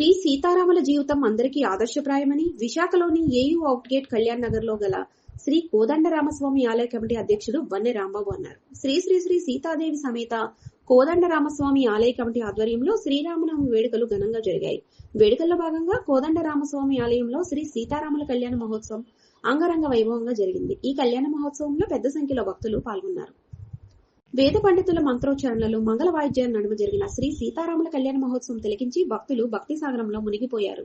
శ్రీ సీతారాముల జీవితం అందరికీ ఆదర్శప్రాయమని విశాఖలోని ఏయూ అవుట్గేట్ కళ్యాణ్ నగర్లో గల శ్రీ కోదండరామస్వామి ఆలయ కమిటీ అధ్యక్షుడు వన్నె రాంబాబు అన్నారు. శ్రీ శ్రీ శ్రీ సీతాదేవి సమేత కోదండరామస్వామి ఆలయ కమిటీ ఆధ్వర్యంలో శ్రీరామనవమి వేడుకలు ఘనంగా జరిగాయి. వేడుకల్లో భాగంగా కోదండరామస్వామి ఆలయంలో శ్రీ సీతారాముల కళ్యాణ మహోత్సవం అంగరంగ వైభవంగా జరిగింది. ఈ కళ్యాణ మహోత్సవంలో పెద్ద సంఖ్యలో భక్తులు పాల్గొన్నారు. వేద పండితుల మంత్రోచ్చారణలు మంగళ వాయిద్యాల నడుమ జరిగిన శ్రీ సీతారాముల కళ్యాణ మహోత్సవం తిలకించి భక్తులు భక్తి సాగరంలో మునిగిపోయారు.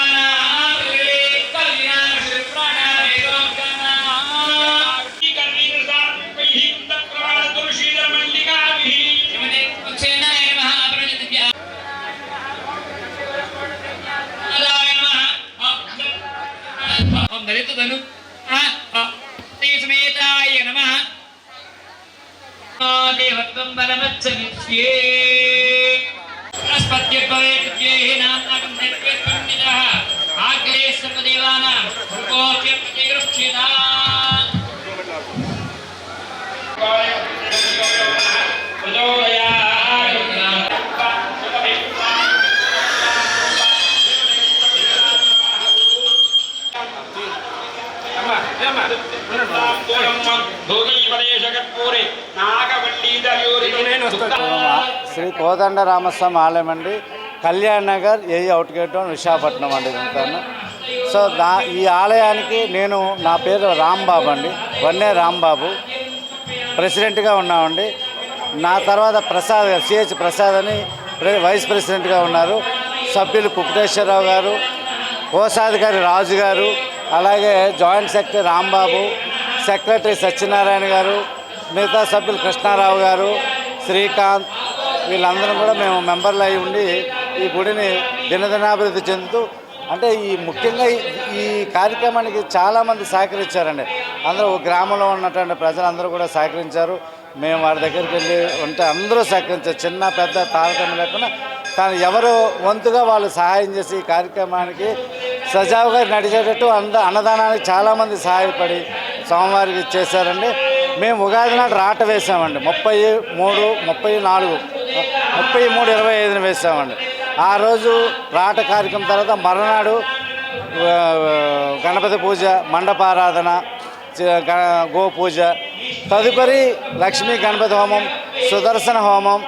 ఓం దళిత ధను నమ. దేవత్వం బలమచ్చే బృహస్పత్యర్భవేత్యేనాత్మకం నిర్వేత్పన్నితః శ్రీ కోదండ రామస్వామి ఆలయం అండి కళ్యాణ్ నగర్ ఏ అవుట్గేట్ విశాఖపట్నం అండి ఇదంతాను సో దా ఈ ఆలయానికి నేను నా పేరు రాంబాబు అండి. వన్నే రాంబాబు. ప్రెసిడెంట్గా ఉన్నామండి. నా తర్వాత ప్రసాద్ గారు సిహెచ్ ప్రసాద్ అని ప్రె- వైస్ ప్రెసిడెంట్గా ఉన్నారు. సభ్యులు కుకుటేశ్వరరావు గారు కోశాధికారి రాజు గారు అలాగే joint secretary Rambabu secretary Satyanarayana గారు మిగతా సభ్యులు కృష్ణారావు గారు శ్రీకాంత్ వీళ్ళందరం కూడా మేము మెంబర్లు అయి ఉండి ఈ గుడిని దినదినాభివృద్ధి చెందుతూ అంటే ఈ ముఖ్యంగా ఈ- కార్యక్రమానికి చాలామంది సహకరించారండి. అందరూ గ్రామంలో ఉన్నటువంటి ప్రజలందరూ కూడా సహకరించారు. మేము వారి దగ్గరికి వెళ్ళి ఉంటే అందరూ సహకరించారు. చిన్న పెద్ద తారతమ్యం లేకుండా తాను ఎవరు వంతుగా వాళ్ళు సహాయం చేసి ఈ కార్యక్రమానికి సజావుగా నడిచేటట్టు అంద అన్నదానానికి చాలామంది సహాయపడి స్వామివారికి చేశారండి మేము ఉగాది నాడు రాట వేసామండి. ముప్పై మూడు ముప్పై నాలుగు ముప్పై మూడు ఇరవై ఐదున వేసామండి. ఆ రోజు రాట కార్యక్రమం తర్వాత మరునాడు గణపతి పూజ మండపారాధన గో పూజ తదుపరి లక్ష్మీ గణపతి హోమం సుదర్శన హోమం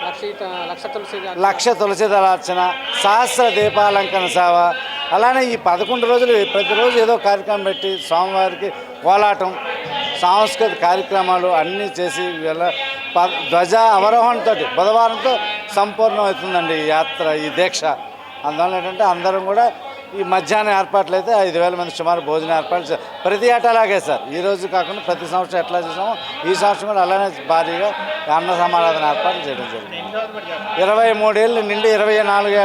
లక్ష తులసి దళార్చన సహస్ర దీపాలంకరణ సేవ అలానే ఈ పదకొండు రోజులు ప్రతిరోజు ఏదో కార్యక్రమం పెట్టి స్వామివారికి కోలాటం సాంస్కృతిక కార్యక్రమాలు అన్నీ చేసి వీళ్ళ ప ధ్వజ అవరోహణతో బుధవారంతో సంపూర్ణం అవుతుందండి ఈ యాత్ర ఈ దీక్ష. అందువల్ల ఏంటంటే అందరం కూడా ఈ మధ్యాహ్నం ఏర్పాట్లు అయితే ఐదు వేల మంది సుమారు భోజన ఏర్పాట్లు చే- ప్రతి ఏటా అలాగే సార్. ఈ రోజు కాకుండా ప్రతి సంవత్సరం ఎట్లా చేసామో ఈ సంవత్సరం కూడా అలానే భారీగా అన్న సమారాధన ఏర్పాట్లు చేయడం జరిగింది. ఇరవై మూడేళ్ళు నిండి ఇరవై నాలుగు ఏట